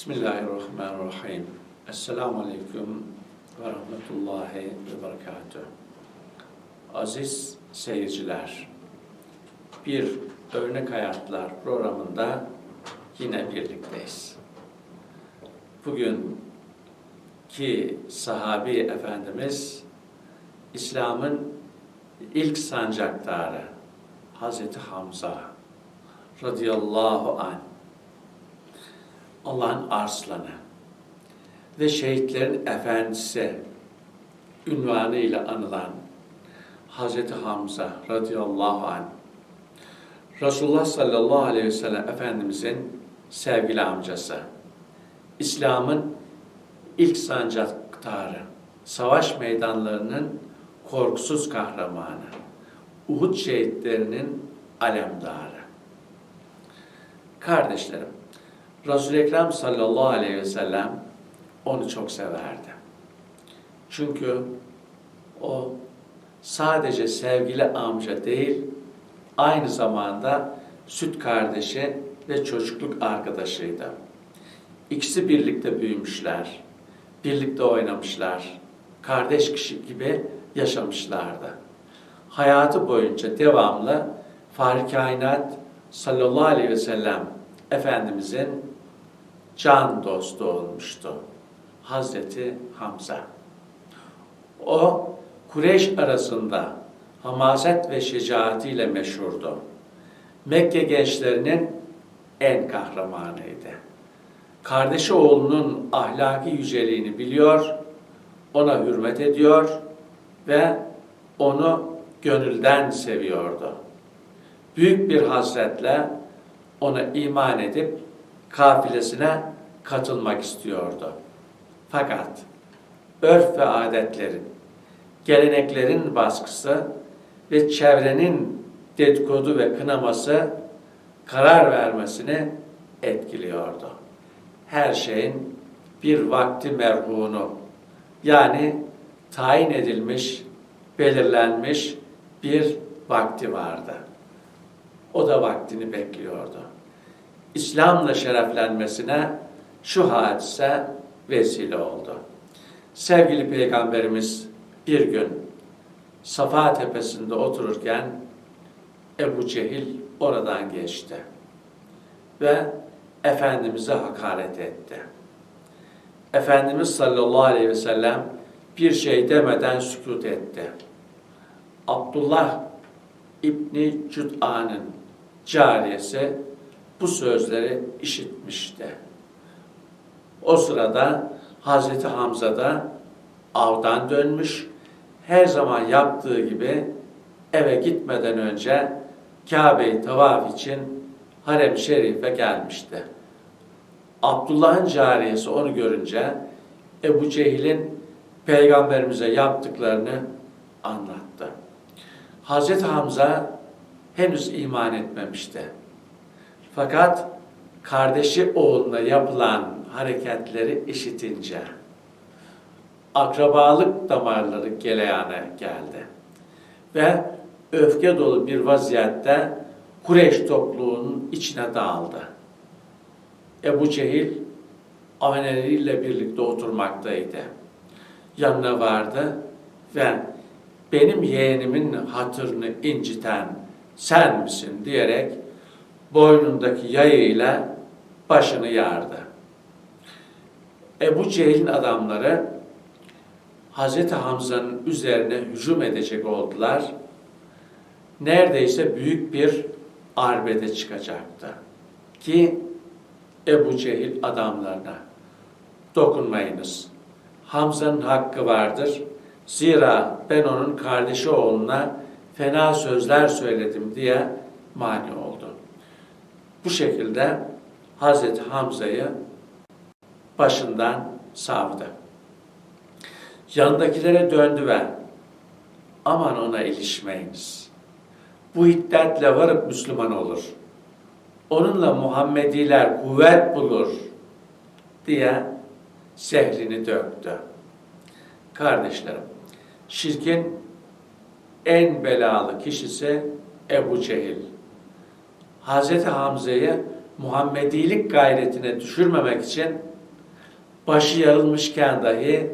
Bismillahirrahmanirrahim. Esselamu Aleyküm ve Rahmetullahi ve Berekatuhu. Aziz seyirciler, bir Örnek Hayatlar programında yine birlikteyiz. Bugün ki sahabi efendimiz İslam'ın ilk sancaktarı Hazreti Hamza radıyallahu anh Allah'ın arslanı ve şehitlerin efendisi ünvanıyla anılan Hazreti Hamza radıyallahu anh Resulullah sallallahu aleyhi ve sellem Efendimizin sevgili amcası İslam'ın ilk sancaktarı savaş meydanlarının korkusuz kahramanı Uhud şehitlerinin alemdarı. Kardeşlerim Resul-i Ekrem sallallahu aleyhi ve sellem onu çok severdi. Çünkü o sadece sevgili amca değil, aynı zamanda süt kardeşi ve çocukluk arkadaşıydı. İkisi birlikte büyümüşler, birlikte oynamışlar, kardeş kişi gibi yaşamışlardı. Hayatı boyunca devamlı Fahri Kainat sallallahu aleyhi ve sellem Efendimizin can dostu olmuştu. Hazreti Hamza. O Kureyş arasında hamaset ve şecaatiyle meşhurdu. Mekke gençlerinin en kahramanıydı. Kardeşi oğlunun ahlaki yüceliğini biliyor, ona hürmet ediyor ve onu gönülden seviyordu. Büyük bir hasretle ona iman edip kafilesine katılmak istiyordu. Fakat örf ve adetlerin, geleneklerin baskısı ve çevrenin dedikodu ve kınaması karar vermesini etkiliyordu. Her şeyin bir vakti merhunu yani tayin edilmiş, belirlenmiş bir vakti vardı. O da vaktini bekliyordu. İslam'la şereflenmesine şu hadise vesile oldu. Sevgili Peygamberimiz bir gün Safa tepesinde otururken Ebu Cehil oradan geçti ve Efendimiz'e hakaret etti. Efendimiz sallallahu aleyhi ve sellem bir şey demeden sükut etti. Abdullah İbni Cüd'an'ın cariyesi bu sözleri işitmişti. O sırada Hazreti Hamza da avdan dönmüş, her zaman yaptığı gibi eve gitmeden önce Kabe'yi tavaf için Harem-i Şerif'e gelmişti. Abdullah'ın cariyesi onu görünce Ebu Cehil'in peygamberimize yaptıklarını anlattı. Hazreti Hamza henüz iman etmemişti. Fakat kardeşi oğluna yapılan hareketleri işitince akrabalık damarları geleyana geldi. Ve öfke dolu bir vaziyette Kureyş topluluğunun içine dağıldı. Ebu Cehil aveneleriyle birlikte oturmaktaydı. Yanına vardı ve benim yeğenimin hatırını inciten sen misin diyerek boynundaki yayıyla başını yardı. Ebu Cehil'in adamları Hazreti Hamza'nın üzerine hücum edecek oldular. Neredeyse büyük bir arbede çıkacaktı. Ki Ebu Cehil adamlarına dokunmayınız. Hamza'nın hakkı vardır. Zira ben onun kardeşi oğluna fena sözler söyledim diye mani oldu. Bu şekilde Hazreti Hamza'yı başından savdı. Yanındakilere döndü ve aman ona ilişmeyiniz. Bu hiddetle varıp Müslüman olur. Onunla Muhammediler kuvvet bulur diye zehrini döktü. Kardeşlerim, şirkin en belalı kişisi Ebu Cehil. Hazreti Hamza'yı Muhammedilik gayretine düşürmemek için başı yarılmışken dahi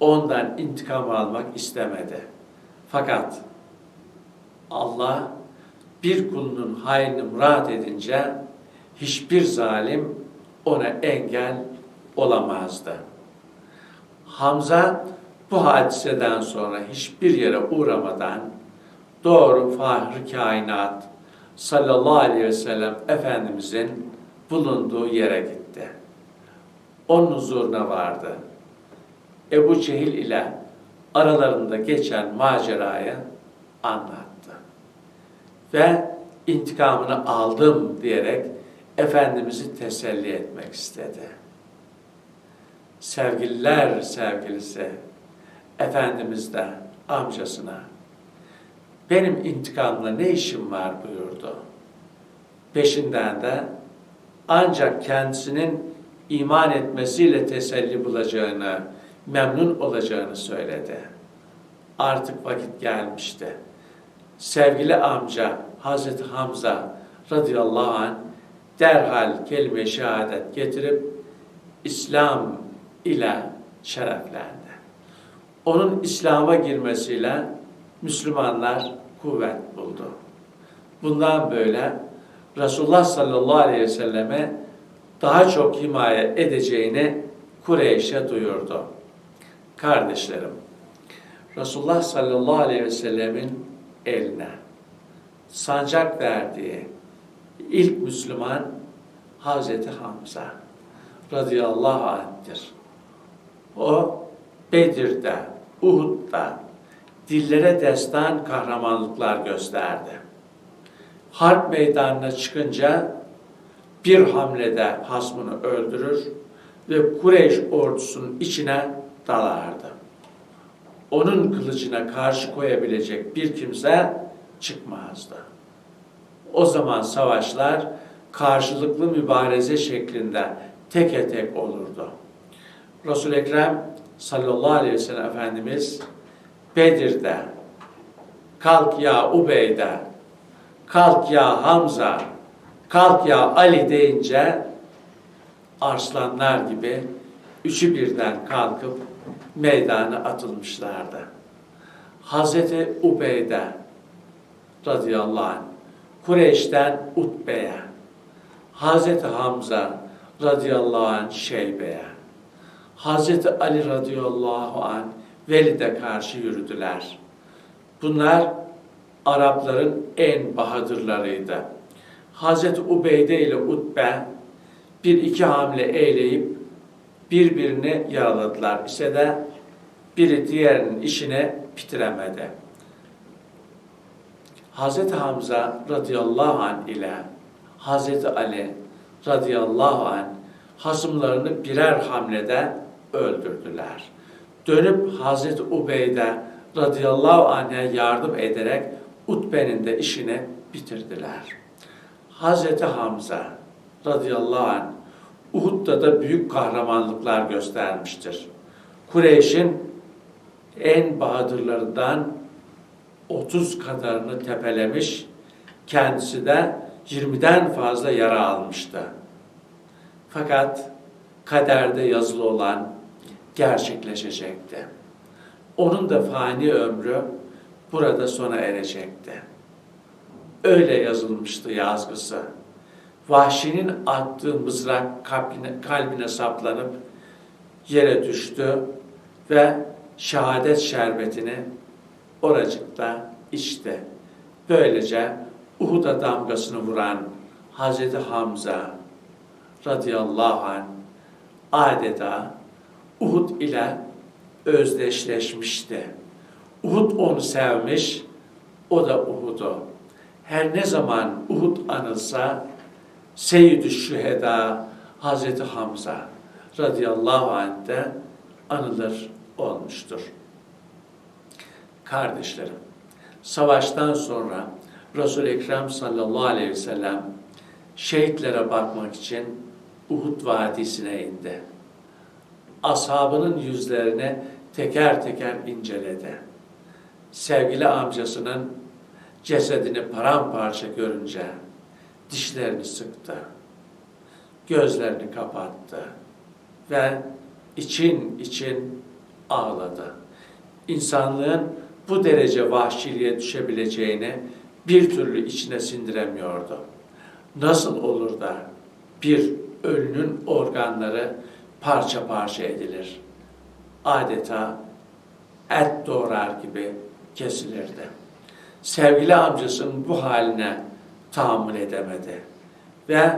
ondan intikam almak istemedi. Fakat Allah bir kulunun hayrını murat edince hiçbir zalim ona engel olamazdı. Hamza bu hadiseden sonra hiçbir yere uğramadan doğru Fahri Kainat sallallahu aleyhi ve sellem Efendimizin bulunduğu yere gitti. Onun huzuruna vardı. Ebu Cehil ile aralarında geçen macerayı anlattı. Ve intikamını aldım diyerek Efendimiz'i teselli etmek istedi. Sevgililer sevgilisi Efendimiz de amcasına benim intikamla ne işim var buyurdu. Peşinden de ancak kendisinin iman etmesiyle teselli bulacağını, memnun olacağını söyledi. Artık vakit gelmişti. Sevgili amca Hazreti Hamza radıyallahu anh derhal kelime-i şehadet getirip İslam ile şereflendi. Onun İslam'a girmesiyle Müslümanlar kuvvet buldu. Bundan böyle Resulullah sallallahu aleyhi ve selleme daha çok himaye edeceğini Kureyş'e duyurdu. Kardeşlerim, Resulullah sallallahu aleyhi ve sellemin eline sancak verdiği ilk Müslüman Hazreti Hamza radıyallahu anh'tir. O Bedir'de, Uhud'da dillere destan kahramanlıklar gösterdi. Harp meydanına çıkınca bir hamlede hasmını öldürür ve Kureyş ordusunun içine dalardı. Onun kılıcına karşı koyabilecek bir kimse çıkmazdı. O zaman savaşlar karşılıklı mübareze şeklinde teke tek olurdu. Resul-i Ekrem sallallahu aleyhi ve sellem Efendimiz Bedir'de kalk ya Ubeyde kalk ya Hamza kalk ya Ali deyince arslanlar gibi üçü birden kalkıp meydana atılmışlardı. Hazreti Ubeyde radıyallahu anh Kureyş'ten Utbe'ye, Hazreti Hamza radıyallahu anh Şeybe'ye, Hazreti Ali radıyallahu anh Velid'e karşı yürüdüler. Bunlar Arapların en bahadırlarıydı. Hazreti Ubeyde ile Utbe bir iki hamle eyleyip birbirini yaraladılar. İşte de biri diğerinin işine bitiremedi. Hazreti Hamza radıyallahu anh ile Hazreti Ali radıyallahu anh hasımlarını birer hamlede öldürdüler. Dönüp Hazreti Ubeyde radıyallahu anh'e yardım ederek Utbe'nin de işini bitirdiler. Hazreti Hamza radıyallahu anh Uhud'da da büyük kahramanlıklar göstermiştir. Kureyş'in en bahadırlarından 30 kadarını tepelemiş, kendisi de 20'den fazla yara almıştı. Fakat kaderde yazılı olan gerçekleşecekti. Onun da fani ömrü burada sona erecekti. Öyle yazılmıştı yazgısı. Vahşinin attığı mızrak kalbine, kalbine saplanıp yere düştü ve şehadet şerbetini oracıkta içti. Böylece Uhud'a damgasını vuran Hazreti Hamza radıyallahu anh adeta Uhud ile özdeşleşmişti. Uhud onu sevmiş, o da Uhud'u. Her ne zaman Uhud anılsa Seyyid-i Şüheda Hazreti Hamza radıyallahu anh de anılır olmuştur. Kardeşlerim, savaştan sonra Resul-i Ekrem sallallahu aleyhi ve sellem şehitlere bakmak için Uhud Vadisi'ne indi. Ashabının yüzlerini teker teker inceledi. Sevgili amcasının cesedini paramparça görünce dişlerini sıktı. Gözlerini kapattı ve için için ağladı. İnsanlığın bu derece vahşiliğe düşebileceğini bir türlü içine sindiremiyordu. Nasıl olur da bir ölünün organları parça parça edilir? Adeta et doğrar gibi kesilirdi. Sevgili amcasının bu haline tahammül edemedi ve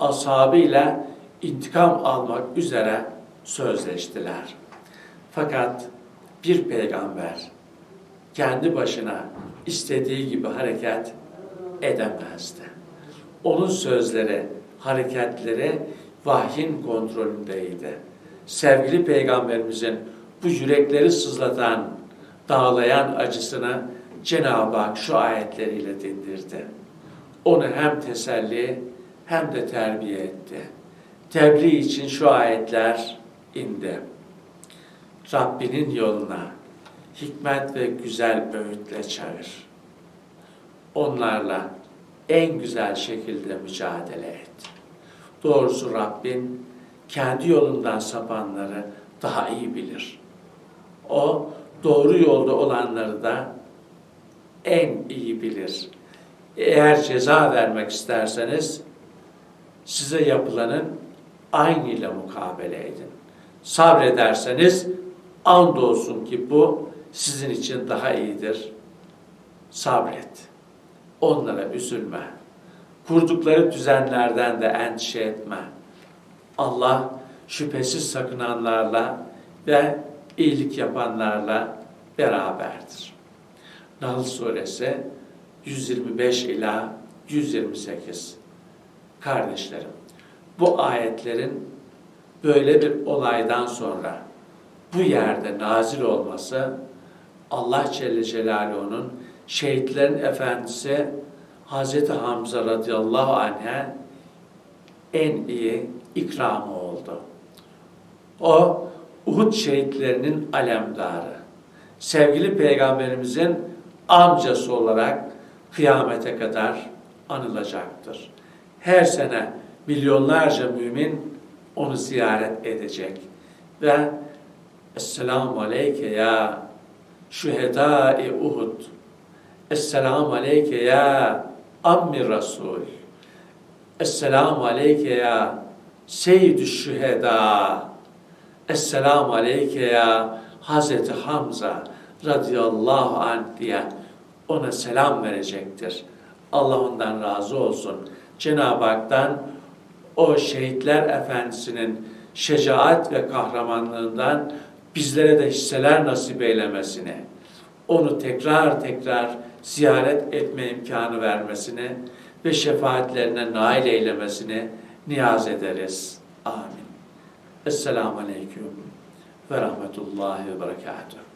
ashabıyla intikam almak üzere sözleştiler. Fakat bir peygamber kendi başına istediği gibi hareket edemezdi. Onun sözleri, hareketleri vahyin kontrolündeydi. Sevgili peygamberimizin bu yürekleri sızlatan, dağlayan acısını Cenab-ı Hak şu ayetleriyle dindirdi. Onu hem teselli hem de terbiye etti. Tebliğ için şu ayetler indi. Rabbinin yoluna hikmet ve güzel öğütle çağır. Onlarla en güzel şekilde mücadele et. Doğrusu Rabbin kendi yolundan sapanları daha iyi bilir. O doğru yolda olanları da en iyi bilir. Eğer ceza vermek isterseniz size yapılanın aynıyla mukabele edin. Sabrederseniz andolsun ki bu sizin için daha iyidir. Sabret. Onlara üzülme. Kurdukları düzenlerden de endişe etme. Allah şüphesiz sakınanlarla ve iyilik yapanlarla beraberdir. Nahl suresi 125 ila 128. Kardeşlerim, bu ayetlerin böyle bir olaydan sonra bu yerde nazil olması Allah Celle Celaluhu'nun şehitlerin efendisi Hazreti Hamza radıyallahu anh'e en iyi ikramı oldu. O Uhud şehitlerinin alemdarı. Sevgili peygamberimizin amcası olarak kıyamete kadar anılacaktır. Her sene milyonlarca mümin onu ziyaret edecek ve Esselamu aleyke ya şühedâ-i Uhud Esselamu aleyke ya ammi Rasul Esselamu aleyke ya seyyidü şühedâ Esselamu aleyke ya Hazreti Hamza radıyallahu anh diye ona selam verecektir. Allah ondan razı olsun. Cenab-ı Hak'tan o şehitler efendisinin şecaat ve kahramanlığından bizlere de hisseler nasip eylemesini, onu tekrar tekrar ziyaret etme imkanı vermesini ve şefaatlerine nail eylemesini niyaz ederiz. Amin. Esselamu Aleyküm ve Rahmetullahi ve Berekatuhu.